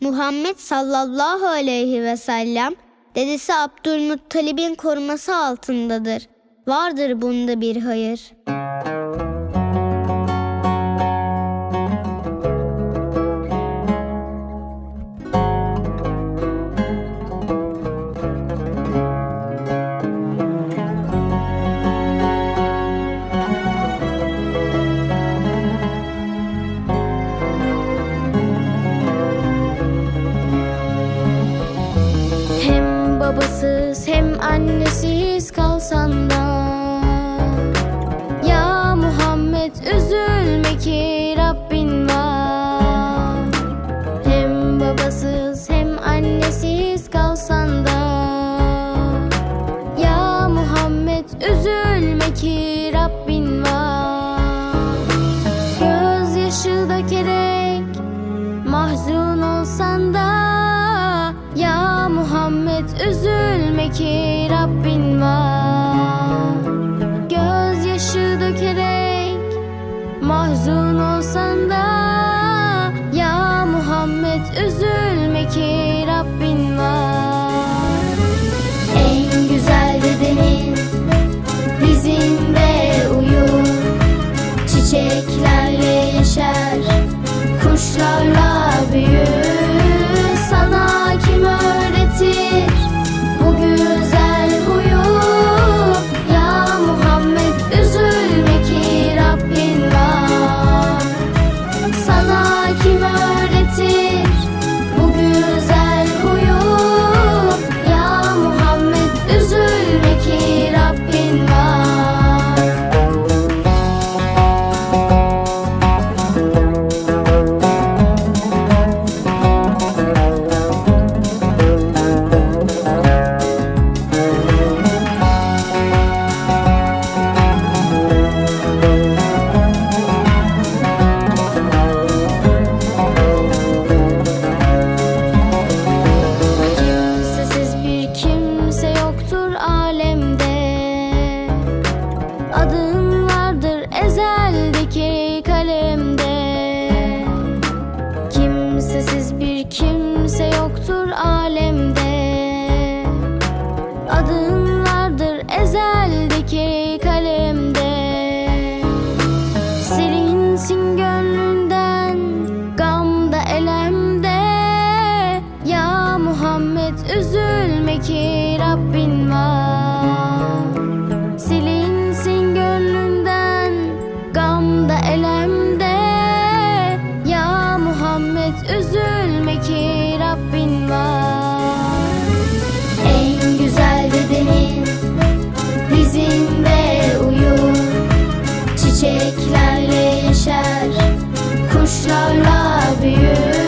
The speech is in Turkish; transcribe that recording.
Muhammed sallallahu aleyhi ve sellem dedesi Abdülmuttalib'in koruması altındadır. Vardır bunda bir hayır. Hem annesiz kalsan da. Ya Muhammed üzülme ki Rabbin var. Hem babasız hem annesiz kalsan da. Ya Muhammed üzülme ki Rabbin var. Gözyaşı dökerek Mahzun olsan da. Muhammed üzülme ki Rabbin var. Gözyaşı dökerek Mahzun olsan da Ya Muhammed üzülme ki Rabbin var. En güzel dedenin dizinde uyur. Çiçeklerle yeşer Kuşlarla büyür Rabbin var. Silinsin gönlünden gamda elemde Ya Muhammed üzülme ki Rabbin var. En güzel dedenin dizinde uyur. Çiçeklerle yeşer Kuşlarla büyür